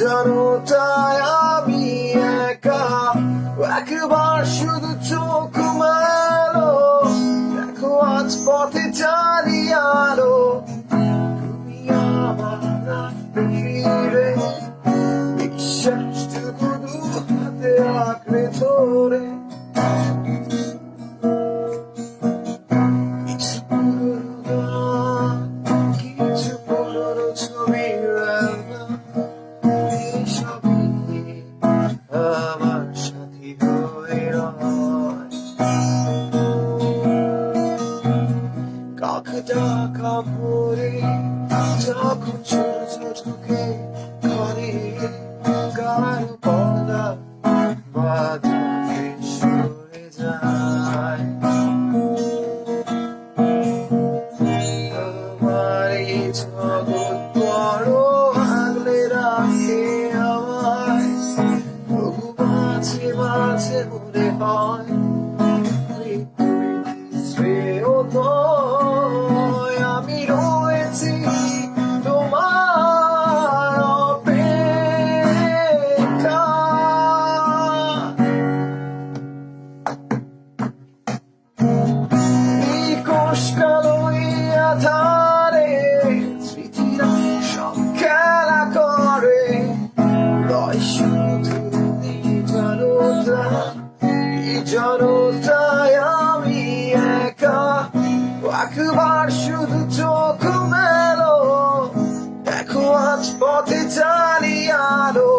নির্জনতায় কাকটা কাপড়ে যখন সূর্য ঢুকে ঘরে গাঢ় পর্দা বাঁধবে সরে যায়। আমার এই জগৎ একবার শুধু চোখ মেলো দেখো আজ পথে চালিয়ে আলো।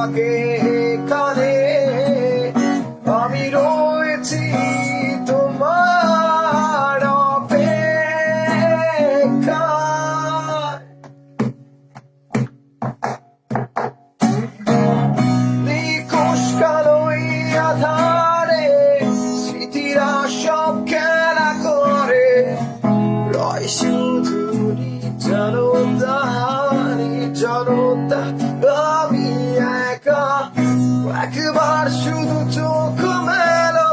তোমাকে এখানে আমি রয়েছি তোমার নিখোঁজ আধারে, স্মৃতিরা সব খেলা করে। রয় শুধু আমি একা একবার শুধু চোখ মেলো,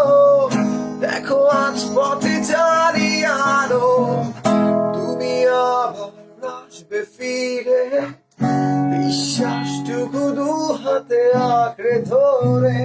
দেখো আজ পথে জানি আলো। তুমি আবার আসবে ফিরে, বিশ্বাসটুকু দু হাতে আঁকড়ে ধরে।